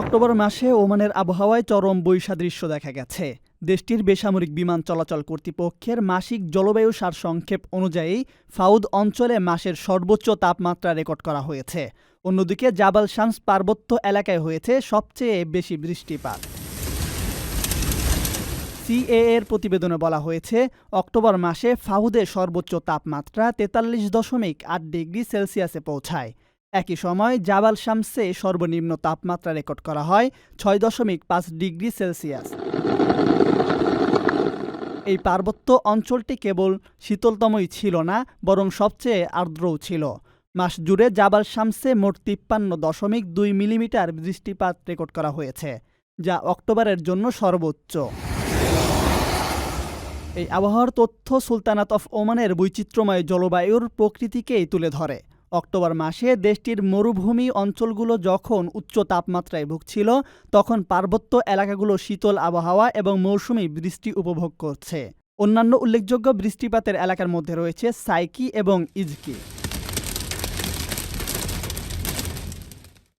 October মাসে ওমানের আবহাওয়ায় চরম বৈসাদৃশ্য দেখা গেছে। দেশটির বেসামরিক বিমান চলাচল কর্তৃপক্ষের মাসিক জলবায়ু সারসংক্ষেপ অনুযায়ী ফাউদ অঞ্চলে মাসের সর্বোচ্চ তাপমাত্রা রেকর্ড করা হয়েছে। অন্যদিকে জাবাল শামস পার্বত্য এলাকায় হয়েছে সবচেয়ে বেশি বৃষ্টিপাত। সিএ এর প্রতিবেদনে বলা হয়েছে, অক্টোবর মাসে ফাহুদে সর্বোচ্চ তাপমাত্রা তেতাল্লিশ দশমিক আট ডিগ্রি সেলসিয়াসে পৌঁছায়। একই সময় জাবাল শামসে সর্বনিম্ন তাপমাত্রা রেকর্ড করা হয় ছয় দশমিক পাঁচ ডিগ্রি সেলসিয়াস। এই পার্বত্য অঞ্চলটি কেবল শীতলতমই ছিল না, বরং সবচেয়ে আর্দ্রও ছিল। মাস জুড়ে জাবাল শামসে মোট তিপ্পান্ন দশমিক দুই মিলিমিটার বৃষ্টিপাত রেকর্ড করা হয়েছে, যা অক্টোবরের জন্য সর্বোচ্চ। এই আবহাওয়ার তথ্য সুলতানাত অফ ওমানের বৈচিত্র্যময় জলবায়ুর প্রকৃতিকেই তুলে ধরে। অক্টোবর মাসে দেশটির মরুভূমি অঞ্চলগুলো যখন উচ্চ তাপমাত্রায় ভুগছিল, তখন পার্বত্য এলাকাগুলো শীতল আবহাওয়া এবং মৌসুমি বৃষ্টি উপভোগ করছে। অন্যান্য উল্লেখযোগ্য বৃষ্টিপাতের এলাকার মধ্যে রয়েছে সাইকি এবং ইজকি।